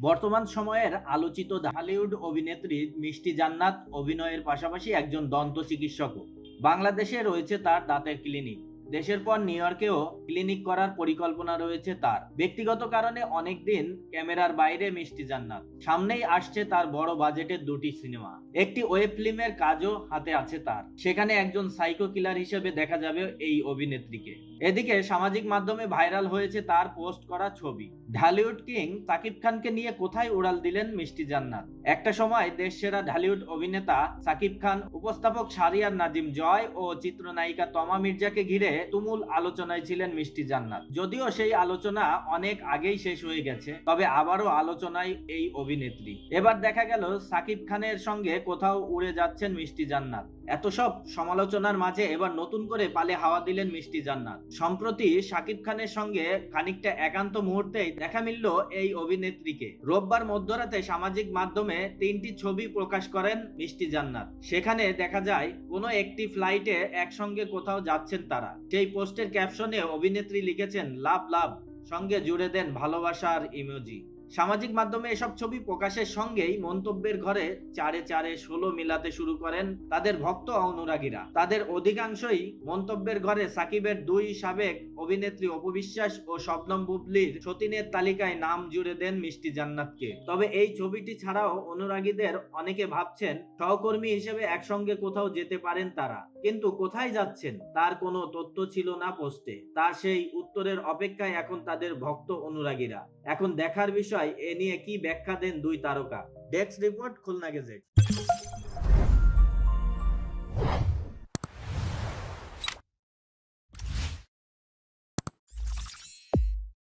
বর্তমান সময়ের আলোচিত হলিউড অভিনেত্রী মিষ্টি জান্নাত অভিনয়ের পাশাপাশি একজন দন্ত চিকিৎসকও। বাংলাদেশে রয়েছে তার দাঁতের ক্লিনিক। দেশের পর নিউ ইয়র্কেও ক্লিনিক করার পরিকল্পনা রয়েছে তার। ব্যক্তিগত কারণে অনেকদিন ক্যামেরার বাইরে মিষ্টি জান্নাত। সামনেই আসছে তার বড় বাজেটের দুটি সিনেমা। একটি ওয়েব ফিল্মের কাজও হাতে আছে তার। সেখানে একজন সাইকো কিলার হিসেবে দেখা যাবে এই অভিনেত্রীকে। এদিকে সামাজিক মাধ্যমে ভাইরাল হয়েছে তার পোস্ট করা ছবি। ঢালিউড কিং সাকিব খানকে নিয়ে কোথায় উড়াল দিলেন মিষ্টি জান্নাত? একটা সময় দেশ সেরা ঢালিউড অভিনেতা সাকিব খান, উপস্থাপক সারিয়ার নাজিম জয় ও চিত্রনায়িকা তমা মির্জাকে ঘিরে তুমুল আলোচনায় ছিলেন মিষ্টি জান্নাত। যদিও সেই আলোচনা অনেক আগেই শেষ হয়ে গেছে, তবে আবারও আলোচনায় এই অভিনেত্রী। এবার দেখা গেল সাকিব খানের সঙ্গে কোথাও উড়ে যাচ্ছেন মিষ্টি জান্নাত। এত সব সমালোচনার মাঝে এবার নতুন করে পালে হাওয়া দিলেন মিষ্টি জান্নাত। সম্প্রতি সাকিব খানের সঙ্গে খানিকটা একান্ত মুহূর্তেই দেখা মিলল এই অভিনেত্রীকে। রোববার মধ্যরাতে সামাজিক মাধ্যমে তিনটি ছবি প্রকাশ করেন মিষ্টি জান্নাত। সেখানে দেখা যায়, কোনো একটি ফ্লাইটে একসঙ্গে কোথাও যাচ্ছেন তারা। সেই পোস্টের ক্যাপশনে অভিনেত্রী লিখেছেন লাভ লাভ সঙ্গে জুড়ে দেন ভালোবাসার ইমোজি। সামাজিক মাধ্যমে এসব ছবি প্রকাশের সঙ্গেই মন্তব্যের ঘরে চারে চারে ষোলো মিলাতে শুরু করেন তাদের ভক্ত অনুরাগীরা। তাদের অধিকাংশই মন্তব্যের ঘরে সাকিবের দুই সাবেক অভিনেত্রী অপবিশ্বাস ও শবনম বুবলির সতীনের তালিকায় নাম জুড়ে দেন মিষ্টি জান্নাতকে। তবে এই ছবিটি ছাড়াও অনুরাগীদের অনেকে ভাবছেন সহকর্মী হিসেবে একসঙ্গে কোথাও যেতে পারেন তারা। কিন্তু কোথায় যাচ্ছেন তার কোনো তথ্য ছিল না পোস্টে। তার সেই উত্তরের অপেক্ষায় এখন তাদের ভক্ত অনুরাগীরা। এখন দেখার বিষয় এ নিয়ে কি ব্যাখ্যা দেন দুই তারকা? Desk report Khulna gazette.